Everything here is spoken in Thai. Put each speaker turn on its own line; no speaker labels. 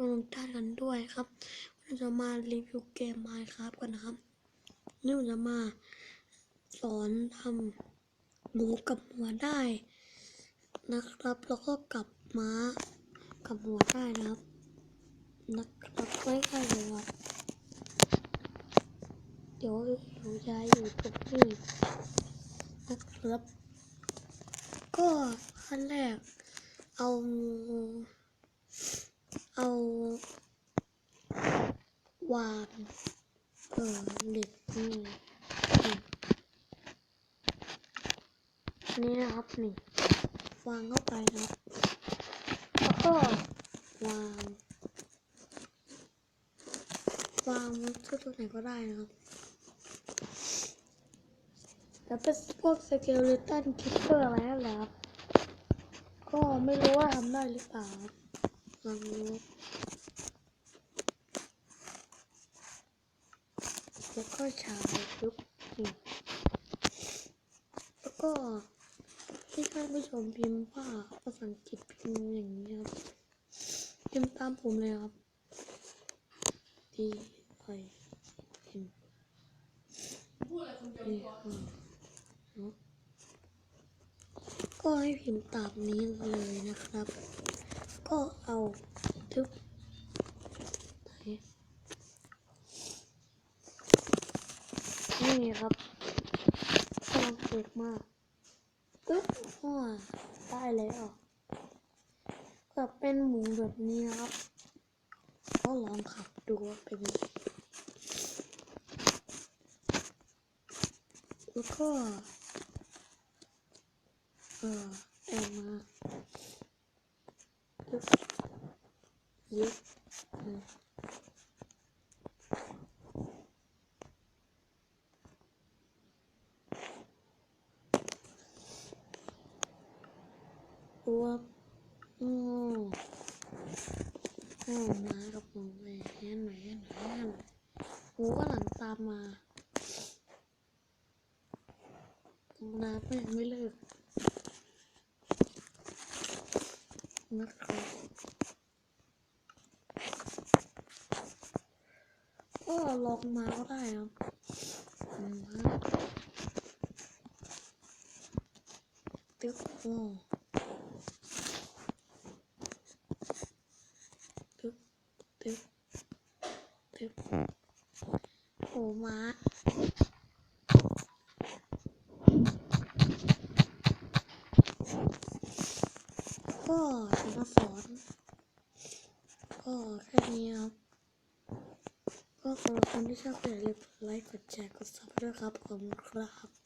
ลงท่านกันด้วยครับวันนี้จะมารีวิวเกม Minecraft กันนะครับนี่ผมจะมาสอนทำหมูกับหัวได้นะครับ แล้วก็กลับม้ากับหัวได้นะครับนะครับไม่ใช่เลยครับเดี๋ยวหนูจะอยู่ตรงนี้นะครับ ก็ขั้นแรกเอา เอา วางเออหล็กนี่นี่นี่นะครับนี่วางเข้าไปนะครับแล้วก็วาง วางที่ตรงไหนก็ได้นะครับแล้วเป็นพวกสเกลตันคิปเปอร์อะไรนั่นแหละครับก็ไม่รู้ว่าทำได้หรือเปล่า ครับลองดูแล้วก็ฉายปุ๊บนี่แล้วก็ที่ท่านผู้ชมพิมพ์ว่าภาษาอังกฤษพิมพ์อย่างนี้ครับพิมพ์ตามผมเลยครับ D I M นี่ครับเนอะก็ให้พิมพ์ตามนี้เลยนะครับ ก็เอาทึบไหนนี่ครับกำลังเด็กมากตึ๊บว้าได้แล้วก็เป็นหมูแบบนี้ครับก็ลองขับดูว่าเป็นแล้วก็เออแอบมา ยึดยึดอืมตัวอืมอืมากับหมูแหวนแหวนแหวนหมูก็หลังตามมานาก็ยังไม่เลิก นะครับก็ลองมาก็ได้ครับอืมฮะตึ๊บโอ้ตึ๊บตึ๊บตึ๊บโอ้ม้า ก็จะมาสอน ก็แค่นี้ครับก็สำหรับคนที่ชอบก็อย่าลืมกดไลค์กดแชร์กดซับด้วยครับขอบคุณครับ